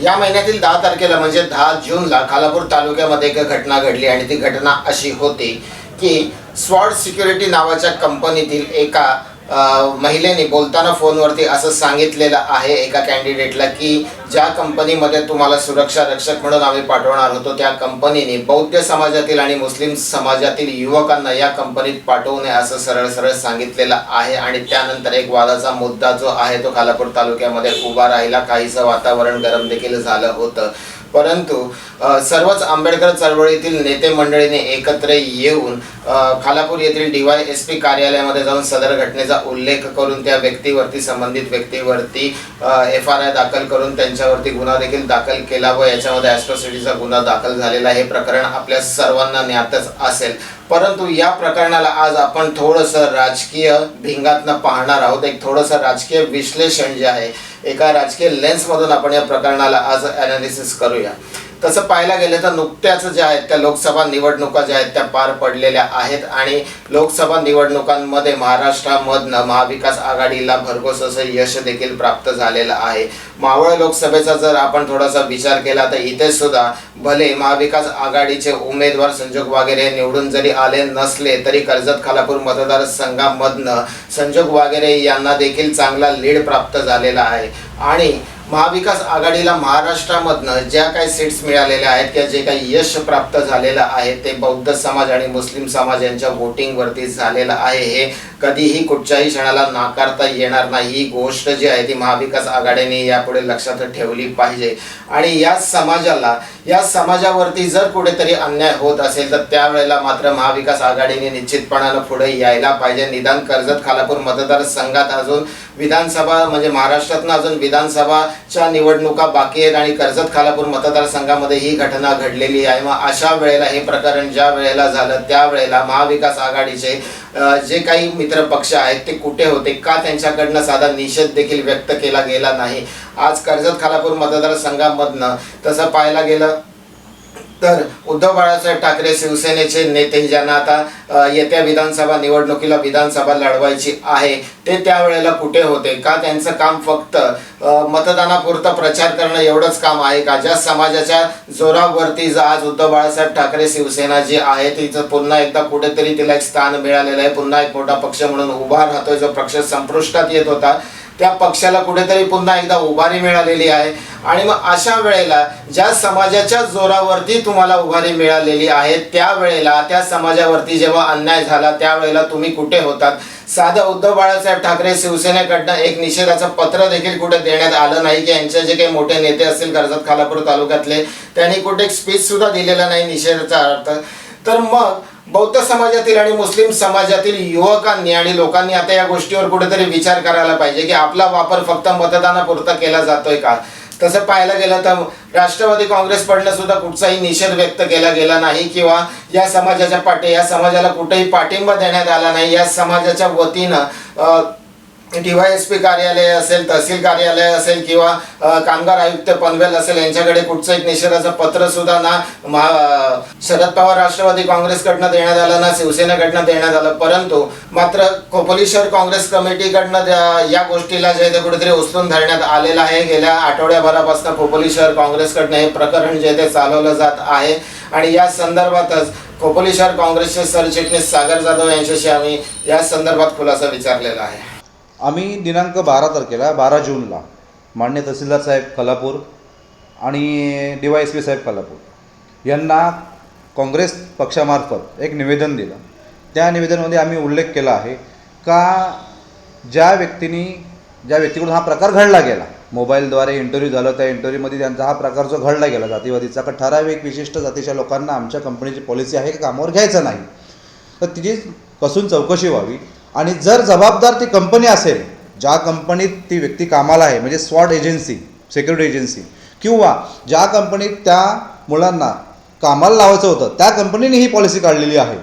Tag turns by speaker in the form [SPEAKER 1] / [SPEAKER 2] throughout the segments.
[SPEAKER 1] या महिन्यातील दहा तारखेला म्हणजे दहा जूनला खालापूर तालुक्यामध्ये एक घटना घडली आणि ती घटना अशी होती की स्वॉर्ड सिक्युरिटी नावाच्या कंपनीतील एका महिलेने बोलताना फोनवरती असं सांगितलेलं आहे एका कॅन्डिडेटला की ज्या कंपनीमध्ये तुम्हाला सुरक्षा रक्षक म्हणून आम्ही पाठवणार होतो त्या कंपनीने बौद्ध समाजातील आणि मुस्लिम समाजातील युवकांना या कंपनीत पाठवू नये असं सरळ सरळ सांगितलेलं आहे. आणि त्यानंतर एक वादाचा मुद्दा जो आहे तो खालापूर तालुक्यामध्ये उभा राहिला. काहीसं वातावरण गरम देखील झालं होतं. परंतु सर्वच आंबेडकर चळवळीतील नेते मंडळीने एकत्र येऊन खालापूर येथील डी वाय एस पी कार्यालयामध्ये जाऊन सदर घटनेचा उल्लेख करून त्या व्यक्तीवरती संबंधित व्यक्तीवरती एफ आर आय दाखल करून त्यांच्यावरती गुन्हा देखील दाखल केला व याच्यामध्ये ॲस्ट्रॉसिटीचा गुन्हा दाखल झालेला हे प्रकरण आपल्या सर्वांना ज्ञातच असेल. परंतु या प्रकरणाला आज आपण थोडंसं राजकीय भिंगातनं पाहणार आहोत. एक थोडंसं राजकीय विश्लेषण जे आहे एका राजकीय लेन्समधून आपण या प्रकरणाला आज ॲनालिसिस करूया. तसं पाहायला गेलं तर नुकत्याच ज्या आहेत त्या लोकसभा निवडणुका ज्या आहेत त्या पार पडलेल्या आहेत आणि लोकसभा निवडणुकांमध्ये महाराष्ट्रामधनं महाविकास आघाडीला भरघोस असं यश देखील प्राप्त झालेलं आहे. मावळ लोकसभेचा जर आपण थोडासा विचार केला तर इथे सुद्धा भले महाविकास आघाडीचे उमेदवार संजोग वागेरे निवडून जरी आले नसले तरी कर्जत खालापूर मतदारसंघामधनं संजोग वागेरे यांना देखील चांगला लीड प्राप्त झालेला आहे. आणि महाविकास आघाडीला महाराष्ट्रामधनं ज्या काही सीट्स मिळालेल्या आहेत किंवा जे काही यश प्राप्त झालेलं आहे ते बौद्ध समाज आणि मुस्लिम समाज यांच्या वोटिंगवरती झालेलं आहे. हे कधीही कुठच्याही क्षणाला नाकारता येणार नाही. ही गोष्ट जी आहे ती महाविकास आघाडीने यापुढे लक्षात ठेवली पाहिजे. आणि या समाजाला या समाजावरती जर कुठेतरी अन्याय होत असेल तर त्यावेळेला मात्र महाविकास आघाडीने निश्चितपणानं पुढे यायला पाहिजे. निदान कर्जत खालापूर मतदारसंघात अजून विधानसभा म्हणजे महाराष्ट्रातनं अजून विधानसभाच्या निवडणुका बाकी आहेत आणि कर्जत खालापूर मतदारसंघामध्ये ही घटना घडलेली आहे. मग अशा वेळेला हे प्रकरण ज्या वेळेला झालं त्यावेळेला महाविकास आघाडीचे जे काही मित्र पक्ष आहेत ते कुठे होते का त्यांच्याकडनं साधा निषेध देखील व्यक्त केला गेला नाही? आज कर्जत खालापूर मतदारसंघामधनं तसं पाहायला गेलं तर उद्धव बाळासाहेब ठाकरे शिवसेनेचे नेते ज्यांना आता येत्या विधानसभा निवडणुकीला विधानसभा लढवायची आहे ते त्यावेळेला कुठे होते? का त्यांचं काम फक्त मतदानापुरतं प्रचार करणं एवढंच काम आहे का? ज्या समाजाच्या जोरावरती आज उद्धव बाळासाहेब ठाकरे शिवसेना जी आहे तिचं पुन्हा एकदा कुठेतरी तिला एक स्थान मिळालेलं आहे. पुन्हा एक मोठा पक्ष म्हणून उभा राहतोय जो पक्ष संपुष्टात येत होता. त्या पक्षाला कुठेतरी पुन्हा एकदा उभारी मिळालेली आहे. आणि मग अशा वेळेला ज्या समाजाच्या जोरावरती तुम्हाला उभारी मिळालेली आहे त्यावेळेला त्या समाजावरती जेव्हा अन्याय झाला त्यावेळेला तुम्ही कुठे होतात? साधं उद्धव बाळासाहेब ठाकरे शिवसेनेकडनं एक निषेधाचं पत्र देखील कुठे देण्यात आलं नाही की यांचे जे काही मोठे नेते असतील कर्जत खालापूर तालुक्यातले त्यांनी कुठे एक स्पीच सुद्धा दिलेला नाही निषेधाचा अर्थ. तर मग बौद्ध समाजातील आणि मुस्लिम समाजातील युवकांनी आणि लोकांनी आता या गोष्टीवर कुठेतरी विचार करायला पाहिजे की आपला वापर फक्त मतदानापुरता केला जातोय का? तसं पाहायला गेलं तर राष्ट्रवादी काँग्रेसकडनं सुद्धा कुठचाही निषेध व्यक्त केला गेला नाही किंवा या समाजाच्या पाठी या समाजाला कुठेही पाठिंबा देण्यात आला नाही. या समाजाच्या वतीनं डी वाय एस पी कार्यालय असेल तहसील कार्यालय असेल किंवा कामगार आयुक्त पनवेल असेल यांच्याकडे कुठचं एक निषेधाचं पत्र सुद्धा ना महा शरद पवार राष्ट्रवादी काँग्रेसकडनं देण्यात आलं ना शिवसेनेकडनं देण्यात आलं. परंतु मात्र खोपोली शहर काँग्रेस कमिटीकडनं या गोष्टीला जे आहे ते कुठेतरी उचलून धरण्यात आलेलं आहे. गेल्या आठवड्याभरापासून खोपोली शहर काँग्रेसकडनं हे प्रकरण जे ते चालवलं जात आहे. आणि या संदर्भातच खोपोली शहर काँग्रेसचे सरचिटणीस सागर जाधव यांच्याशी आम्ही या संदर्भात खुलासा विचारलेला आहे.
[SPEAKER 2] आम्ही दिनांक बारा तारखेला बारा जूनला मान्य तहसीलदार साहेब कोल्हापूर आणि डी वाय एस पी साहेब कोल्हापूर यांना काँग्रेस पक्षामार्फत एक निवेदन दिलं. त्या निवेदनामध्ये आम्ही उल्लेख केला आहे का ज्या व्यक्तीनी ज्या व्यक्तीकडून हा प्रकार घडला गेला मोबाईलद्वारे इंटरव्ह्यू झाला त्या इंटरव्ह्यूमध्ये त्यांचा हा प्रकार जो घडला गेला जातीवादीचा का ठराविक विशिष्ट जातीच्या लोकांना आमच्या कंपनीची पॉलिसी आहे का कामावर घ्यायचं नाही तर तिची कसून चौकशी व्हावी आणि जर जबाबदार ती कंपनी असेल ज्या कंपनीत ती व्यक्ती कामाला आहे म्हणजे स्वॉट एजन्सी सिक्युरिटी एजन्सी किंवा ज्या कंपनीत त्या मुलांना कामाला लावायचं होतं त्या कंपनीने ही पॉलिसी काढलेली आहे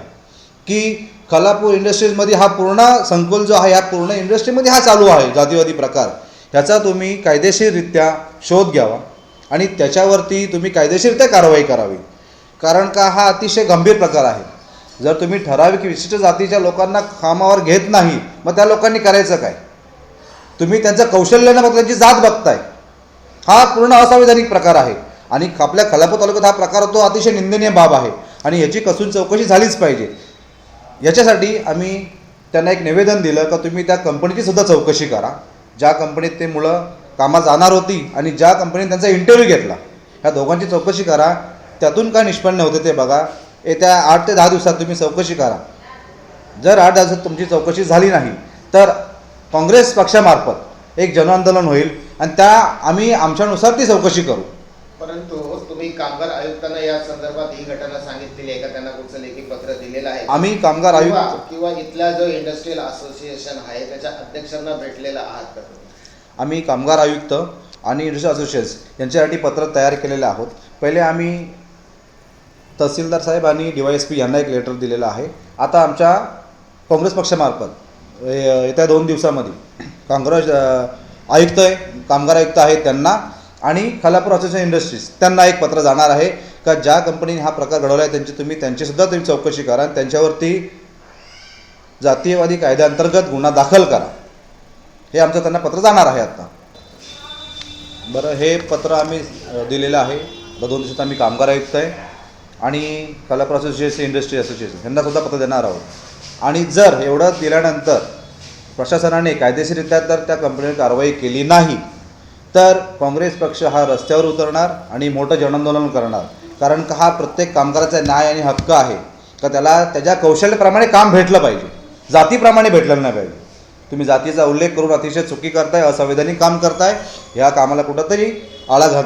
[SPEAKER 2] की खलापूर इंडस्ट्रीजमध्ये हा पूर्ण संकुल जो आहे या पूर्ण इंडस्ट्रीमध्ये हा चालू आहे जातीवादी प्रकार. ह्याचा तुम्ही कायदेशीररित्या शोध घ्यावा आणि त्याच्यावरती तुम्ही कायदेशीररित्या कारवाई करावी. कारण का हा अतिशय गंभीर प्रकार आहे. जर तुम्ही ठराविक विशिष्ट जातीच्या लोकांना कामावर घेत नाही मग त्या लोकांनी करायचं काय? तुम्ही त्यांचं कौशल्य न बघता त्यांची जात बघताय. हा पूर्ण असंवैधानिक प्रकार आहे. आणि आपल्या खलापूर तालुक्यात हा प्रकार तो अतिशय निंदनीय बाब आहे. आणि याची कसून चौकशी झालीच पाहिजे. याच्यासाठी आम्ही त्यांना एक निवेदन दिलं का तुम्ही त्या कंपनीची सुद्धा चौकशी करा. ज्या कंपनीत ते मुलं कामात जाणार होती आणि ज्या कंपनीने त्यांचा इंटरव्ह्यू घेतला ह्या दोघांची चौकशी करा. त्यातून काय निष्पन्न होते ते बघा. येत्या आठ ते दहा दिवसात तुम्ही चौकशी करा. जर आठ दिवसात तुमची चौकशी झाली नाही तर काँग्रेस पक्षामार्फत एक जनआंदोलन होईल आणि त्या आम्ही आमच्यानुसार ती चौकशी करू.
[SPEAKER 1] परंतु तुम्ही कामगार आयुक्तांना या संदर्भात ही घटना सांगितलेली आहे का? त्यांना कुठचं लेखी पत्र दिलेलं आहे?
[SPEAKER 2] आम्ही कामगार आयुक्त
[SPEAKER 1] किंवा इथला जो इंडस्ट्रियल असोसिएशन आहे त्याच्या अध्यक्षांना भेटलेला आहात का?
[SPEAKER 2] आम्ही कामगार आयुक्त आणि इंडस्ट्री असोसिएशन्स यांच्यासाठी पत्र तयार केलेले आहोत. पहिले आम्ही तहसीलदार साहेब आणि डी वाय एस पी यांना एक लेटर दिलेलं आहे. आता आमच्या काँग्रेस पक्षामार्फत येत्या दोन दिवसामध्ये काँग्रेस आयुक्त आहे कामगार आयुक्त आहे त्यांना आणि खालापूर असोसिएशन इंडस्ट्रीज त्यांना एक पत्र जाणार आहे का ज्या कंपनीने हा प्रकार घडवला आहे त्यांची तुम्ही त्यांचीसुद्धा तुम्ही चौकशी करा आणि त्यांच्यावरती जातीयवादी कायद्याअंतर्गत गुन्हा दाखल करा. हे आमचं त्यांना पत्र जाणार आहे आता. बरं हे पत्र आम्ही दिलेलं आहे. दोन दिवसात आम्ही कामगार आयुक्त आहे. आणि कलापूर असोसिएशन इंडस्ट्री असोसिएशन यांना सुद्धा पत्र देणार आहोत. आणि जर एवढं दिल्यानंतर प्रशासनाने कायदेशीररित्या जर त्या कंपनीवर कारवाई केली नाही तर काँग्रेस पक्ष हा रस्त्यावर उतरणार आणि मोठं जनआंदोलन करणार. कारण का हा प्रत्येक कामगाराचा न्याय आणि हक्क आहे. का त्याला त्याच्या कौशल्याप्रमाणे काम भेटलं पाहिजे. जातीप्रमाणे भेटलं नाही पाहिजे. तुम्ही जातीचा उल्लेख करून अतिशय चुकी करताय असंवैधानिक काम करताय. ह्या कामाला कुठंतरी आळा घा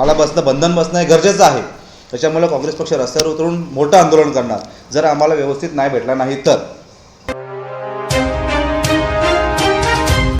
[SPEAKER 2] आळा बसणं बंधन बसणं हे गरजेचं आहे. त्याच्यामुळे काँग्रेस पक्ष रस्त्यावर उतरून मोठं आंदोलन करणार. जर आम्हाला व्यवस्थित नाही भेटला नाही तर.